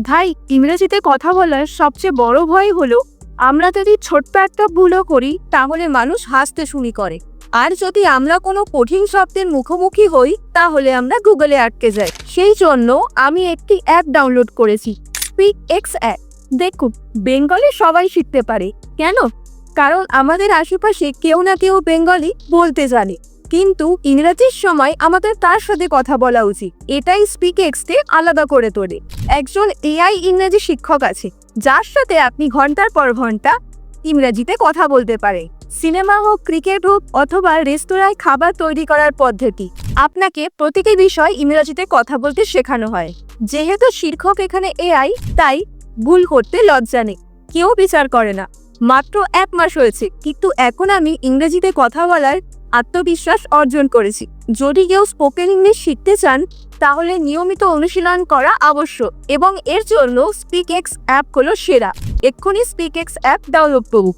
ভাই, ইংরেজিতে কথা বলার সবচেয়ে বড় ভয় হলো, আমরা যদি ছোট্ট একটা ভুলও করি, তাহলে মানুষ হাসতে শুরু করে। আর যদি আমরা কোনো কঠিন শব্দের মুখোমুখি হই, তাহলে আমরা গুগলে আটকে যাই। সেই জন্য আমি একটি অ্যাপ ডাউনলোড করেছি স্পিক এক্স অ্যাপ দেখুন, বেঙ্গলে সবাই শিখতে পারে। কেন? কারণ আমাদের আশেপাশে কেউ না কেউ বেঙ্গলি বলতে জানে। কিন্তু ইংরাজির সময় আমাদের তার সাথে কথা বলা উচিত। এটাই স্পিক এক্সকে আলাদা করে তোলে। একজন এআই ইংরাজি শিক্ষক আছে, যার সাথে আপনি ঘণ্টার পর ঘণ্টা ইংরাজিতে কথা বলতে পারে সিনেমা হোক, ক্রিকেট হোক, অথবা রেস্তোরাঁয় খাবার তৈরি করার পদ্ধতি, আপনাকে প্রতিটি বিষয় ইংরাজিতে কথা বলতে শেখানো হয়। যেহেতু শিক্ষক এখানে এআই তাই ভুল করতে লজ্জা নেই। কেউ বিচার করে না। মাত্র এক মাস হয়েছে, কিন্তু এখন আমি ইংরেজিতে কথা বলার আত্মবিশ্বাস অর্জন করেছি। যদি কেউ স্পোকেন ইংলিশ শিখতে চান, তাহলে নিয়মিত অনুশীলন করা আবশ্যক এবং এর জন্য স্পিক এক্স অ্যাপ হলো সেরা। এক্ষুনি স্পিক এক্স অ্যাপ ডাউনলোড করুন।